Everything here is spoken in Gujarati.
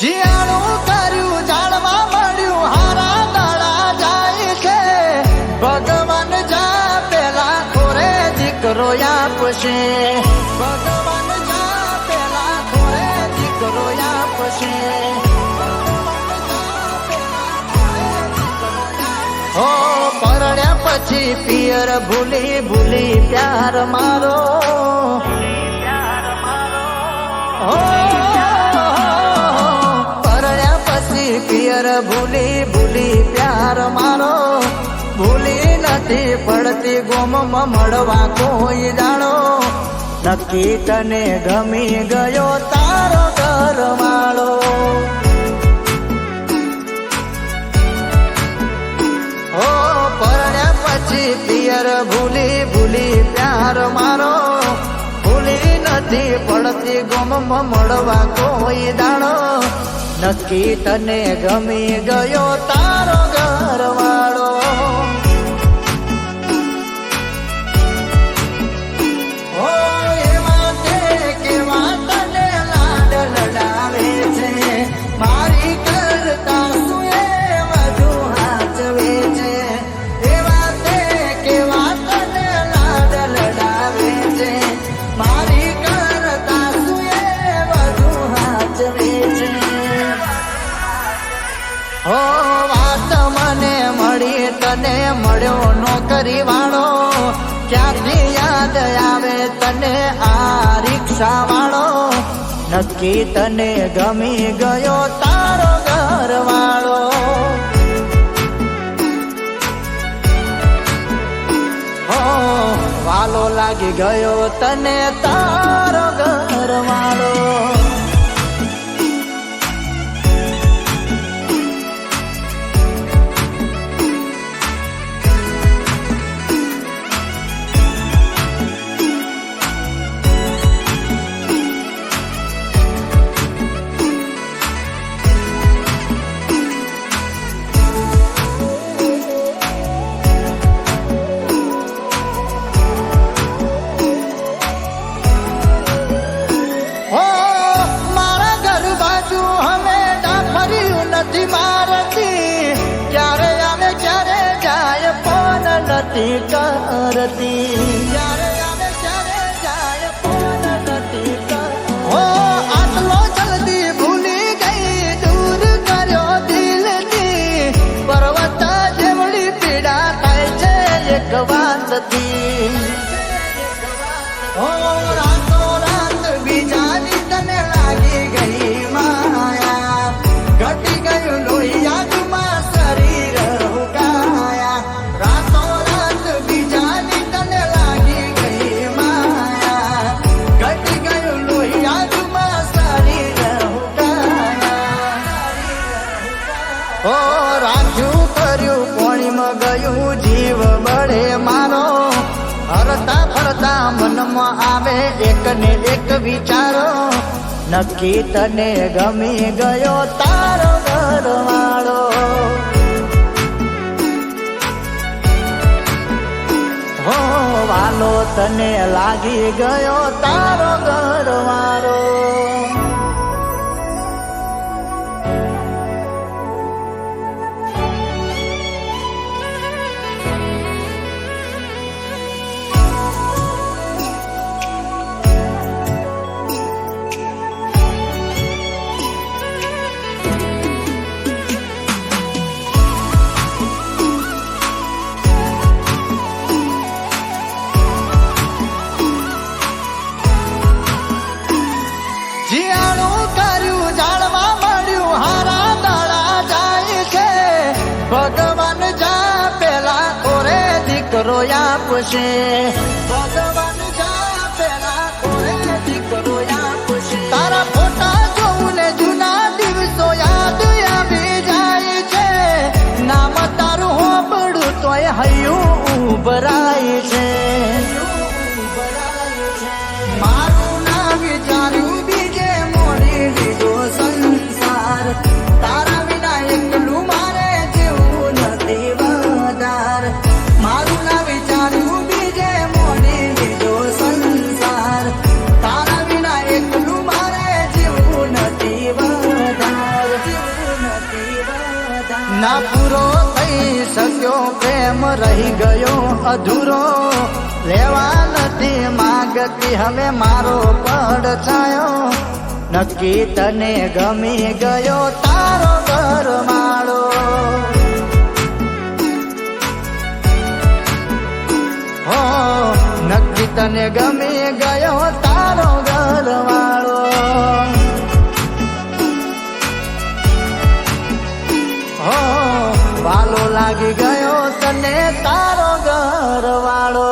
જીયાણું કર્યું જાણવા મળ્યું, હારા દાડા જાય છે. ભગવાન જા પેલા ખોરે દીકરો આપશે. ભગવાન જા પેલા ખોરે દીકરો આપશે. હો, પરણ્યા પછી પિયર ભૂલી ભૂલી પ્યાર મારો. પછી ભૂલી ભૂલી, પ્યાર મારો. ભૂલી નથી પડતી ગોમમાં મળવા કોઈ દાડો. નક્કી તને ગમી ગયો તારો ઘરવાળો ઓ પરણ્યા પછી પિયર, ભૂલી ભૂલી, પ્યાર મારો. ભૂલી નથી પડતી ગમમાં મળવા કોઈ દાડો. નક્કી તને ગમી ગયો તારો ઘરવાળો હો વાત મને મળી, તને મળ્યો નોકરી વાળો. ક્યાંથી યાદ આવે તને આ રિક્ષા વાળો? નક્કી તને ગમી ગયો તારો ઘર વાળો હો વાલો લાગી ગયો તને તારો ઘર નથી કરતી ક્યારે આવે ક્યારે જાય ફોન નથી કરતી હો આટલો જલ્દી ભૂલી ગઈ દૂર કર્યો દિલથી પર્વત જેવડી પીડા થાય છે એક વાતથી ગયું જીવ બળે મારો? હરતા ફરતા મનમાં આવે એક ને એક વિચારો. નક્કી તને ગમી ગયો તારો ઘરવાળો. હો, વાલો તને લાગી ગયો તારો ઘરવાળો. જીયાણું કર્યું જાળવા મળ્યું, હારા દાડા જાય છે. ભગવાન જા પેલા કોરે દીકરો આપશે. ભગવાન જા પેલા કોરે દીકરો આપશે. તારા ફોટા જોઉં ને જૂના દિવસો યાદ જાય છે. નામ તારું તોય હૈયું રહી ગયો અધૂરો. લેવા નથી માગતી, હવે મારો પડ છાયો. નક્કી તને ગમી ગયો તારો ઘર માળો. હો, નક્કી તને ગમી ગયો તારો ઘર માળો. હો, વાલો લાગી ગયો તારો ઘરવાળો